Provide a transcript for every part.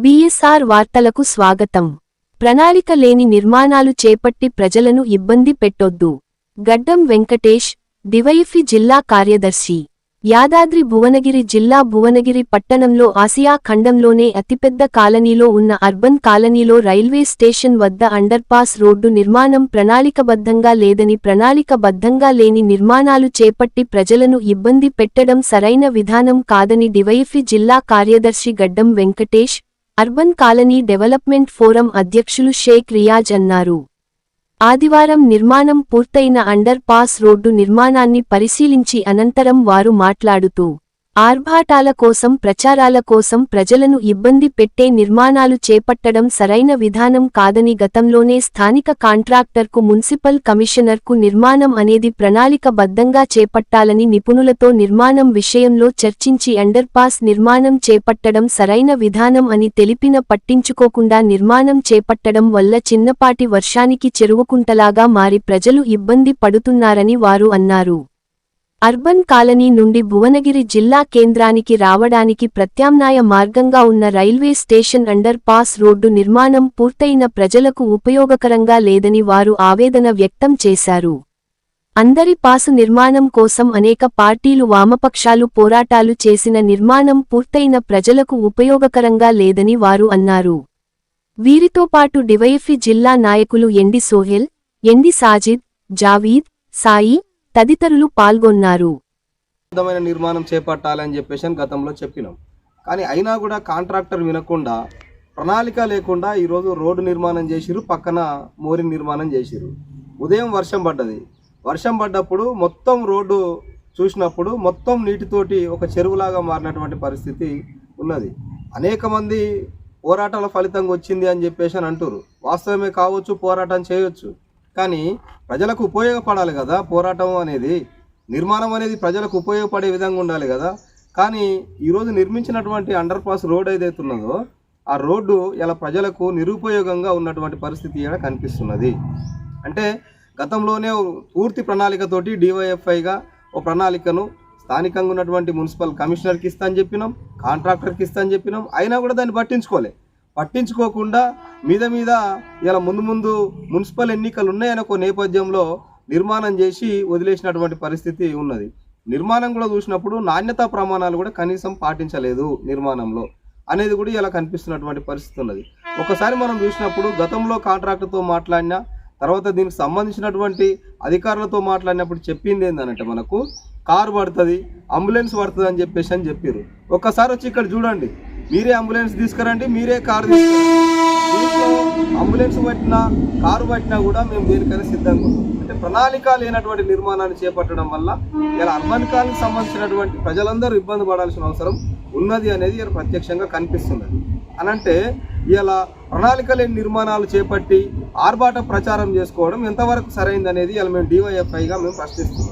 BSR వార్తలకు స్వాగతం. ప్రణాళిక లేని నిర్మాణాలు చేపట్టి ప్రజలను ఇబ్బంది పెట్టొద్దు. గడ్డం వెంకటేష్ డివైఫి జిల్లా కార్యదర్శి. యాదాద్రి భువనగిరి జిల్లా భువనగిరి పట్టణంలో ఆసియా ఖండంలోనే అతిపెద్ద కాలనీలో ఉన్న అర్బన్ కాలనీలో రైల్వే స్టేషన్ వద్ద అండర్పాస్ రోడ్డు నిర్మాణం ప్రణాళికబద్ధంగా లేదని ప్రణాళికబద్ధంగా లేని నిర్మాణాలు చేపట్టి ప్రజలను ఇబ్బంది పెట్టడం సరైన విధానం కాదని డివైఫి జిల్లా కార్యదర్శి Gaddam Venkatesh urban colony development forum అధ్యక్షులు షేక్ రియాజ్ అన్నారు. ఆదివారం నిర్మాణం పూర్తయిన అండర్ పాస్ రోడ్డు నిర్మాణాన్ని పరిశీలించి అనంతరం వారు మాట్లాడుతూ ఆర్భాటాల కోసం ప్రచారాల కోసం ప్రజలను ఇబ్బంది పెట్టే నిర్మాణాలు చేపట్టడం సరైన విధానం కాదని గతంలోనే స్థానిక కాంట్రాక్టర్కు మున్సిపల్ కమిషనర్కు నిర్మాణం అనేది ప్రణాళికబద్ధంగా చేపట్టాలని నిపుణులతో నిర్మాణం విషయంలో చర్చించి అండర్పాస్ నిర్మాణం చేపట్టడం సరైన విధానం అని తెలిపిన పట్టించుకోకుండా నిర్మాణం చేపట్టడం వల్ల చిన్నపాటి వర్షానికి చెరువుకుంటలాగా మారి ప్రజలు ఇబ్బంది పడుతున్నారని వారు అన్నారు. అర్బన్ కాలనీ నుండి భువనగిరి జిల్లా కేంద్రానికి రావడానికి ప్రత్యామ్నాయ మార్గంగా ఉన్న railway station underpass road నిర్మాణం పూర్తయిన ప్రజలకు ఉపయోగకరంగా లేదని వారు ఆవేదన వ్యక్తం చేశారు. అందరి పాసు నిర్మాణం కోసం అనేక పార్టీలు వామపక్షాలు పోరాటాలు చేసిన నిర్మాణం పూర్తయిన ప్రజలకు ఉపయోగకరంగా లేదని వారు అన్నారు. వీరితో పాటు డివైఎఫ్ఈ జిల్లా నాయకులు ఎండి సోహెల్ ఎండి సాజిద్ జావీద్ సాయి తదితరులు పాల్గొన్నారు. నిర్మాణం చేపట్టాలని చెప్పేసి గతంలో చెప్పినాం. కానీ అయినా కూడా కాంట్రాక్టర్ వినకుండా ప్రణాళిక లేకుండా ఈరోజు రోడ్డు నిర్మాణం చేసిరు పక్కన మోరి నిర్మాణం చేసిరు ఉదయం వర్షం పడ్డది. వర్షం పడ్డప్పుడు మొత్తం రోడ్డు చూసినప్పుడు మొత్తం నీటితోటి ఒక చెరువులాగా మారినటువంటి పరిస్థితి ఉన్నది. అనేక మంది పోరాటాల ఫలితంగా వచ్చింది అని చెప్పేసి అని అంటారు వాస్తవమే కావచ్చు పోరాటం చేయొచ్చు. కానీ ప్రజలకు ఉపయోగపడాలి కదా పోరాటం అనేది. నిర్మాణం అనేది ప్రజలకు ఉపయోగపడే విధంగా ఉండాలి కదా. కానీ ఈరోజు నిర్మించినటువంటి అండర్ పాస్ రోడ్ ఏదైతే ఉన్నదో ఆ రోడ్డు ఇలా ప్రజలకు నిరుపయోగంగా ఉన్నటువంటి పరిస్థితి ఇక్కడ కనిపిస్తున్నది. అంటే గతంలోనే పూర్తి ప్రణాళికతోటి డివైఎఫ్ఐగా ఓ ప్రణాళికను స్థానికంగా ఉన్నటువంటి మున్సిపల్ కమిషనర్కి ఇస్తా అని చెప్పినాం కాంట్రాక్టర్కి ఇస్తా అని చెప్పినాం. అయినా కూడా దాన్ని పట్టించుకోలే. పట్టించుకోకుండా మీద మీద ఇలా ముందు ముందు మున్సిపల్ ఎన్నికలు ఉన్నాయనుకో నేపథ్యంలో నిర్మాణం చేసి వదిలేసినటువంటి పరిస్థితి ఉన్నది. నిర్మాణం కూడా చూసినప్పుడు నాణ్యతా ప్రమాణాలు కూడా కనీసం పాటించలేదు నిర్మాణంలో అనేది కూడా ఇలా కనిపిస్తున్నటువంటి పరిస్థితి ఉన్నది. ఒకసారి మనం చూసినప్పుడు గతంలో కాంట్రాక్టర్తో మాట్లాడినా తర్వాత దీనికి సంబంధించినటువంటి అధికారులతో మాట్లాడినప్పుడు చెప్పింది ఏంటంటే మనకు కారు పడుతుంది అంబులెన్స్ పడుతుంది అని చెప్పేసి అని చెప్పారు ఒక్కసారి వచ్చి ఇక్కడ చూడండి. మీరే అంబులెన్స్ తీసుకురండి మీరే కారు తీసుకురండి. అంబులెన్స్ పట్టినా కారు పట్టినా కూడా మేము దేనికైనా సిద్ధంగా ఉన్నాం. అంటే ప్రణాళిక లేనటువంటి నిర్మాణాన్ని చేపట్టడం వల్ల ఇలా అర్బన్ కాలనీకి సంబంధించినటువంటి ప్రజలందరూ ఇబ్బంది పడాల్సిన అవసరం ఉన్నది అనేది ఇలా ప్రత్యక్షంగా కనిపిస్తున్నది. అనంటే ఇలా ప్రణాళిక లేని నిర్మాణాలు చేపట్టి ఆర్భాట ప్రచారం చేసుకోవడం ఎంతవరకు సరైంది అనేది ఇలా మేము డివైఎఫ్ఐగా మేము ప్రశ్నిస్తున్నాం.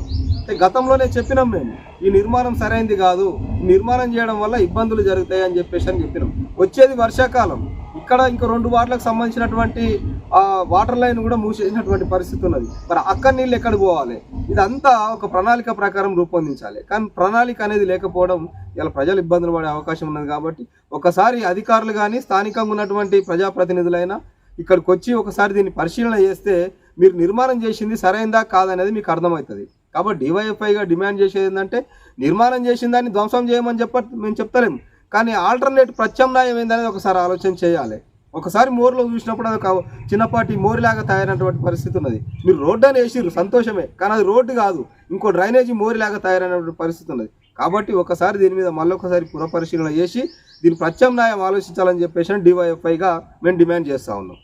గతంలోనే చెప్పినాం మేము ఈ నిర్మాణం సరైంది కాదు నిర్మాణం చేయడం వల్ల ఇబ్బందులు జరుగుతాయి అని చెప్పేసి అని చెప్పినాం. వచ్చేది వర్షాకాలం. ఇక్కడ ఇంకా రెండు వార్డులకు సంబంధించినటువంటి వాటర్ లైన్ కూడా మూసేసినటువంటి పరిస్థితి ఉన్నది. మరి అక్కడ నీళ్ళు ఎక్కడ పోవాలి? ఇదంతా ఒక ప్రణాళిక ప్రకారం రూపొందించాలి. కానీ ప్రణాళిక అనేది లేకపోవడం ఇలా ప్రజలు ఇబ్బందులు పడే అవకాశం ఉన్నది కాబట్టి ఒకసారి అధికారులు కానీ స్థానికంగా ఉన్నటువంటి ప్రజాప్రతినిధులైనా ఇక్కడికి వచ్చి ఒకసారి దీన్ని పరిశీలన చేస్తే మీరు నిర్మాణం చేసింది సరైందా కాదనేది మీకు అర్థమవుతుంది. కాబట్టి డివైఎఫ్ఐగా డిమాండ్ చేసేది ఏంటంటే నిర్మాణం చేసిన దాన్ని ధ్వంసం చేయమని చెప్ప మేము చెప్తలేము కానీ ఆల్టర్నేట్ ప్రత్యామ్నాయం ఏందనేది ఒకసారి ఆలోచన చేయాలి. ఒకసారి మోరులో చూసినప్పుడు అది ఒక చిన్నపాటి మోరిలాగా తయారైనటువంటి పరిస్థితి ఉన్నది. మీరు రోడ్డు అని వేసిర్రు సంతోషమే. కానీ అది రోడ్డు కాదు ఇంకో డ్రైనేజీ మోరిలాగా తయారైనటువంటి పరిస్థితి ఉన్నది. కాబట్టి ఒకసారి దీని మీద మళ్ళొకసారి పునఃపరిశీలన చేసి దీని ప్రత్యామ్నాయం ఆలోచించాలని చెప్పేసి డివైఎఫ్ఐగా మేము డిమాండ్ చేస్తా ఉన్నాం.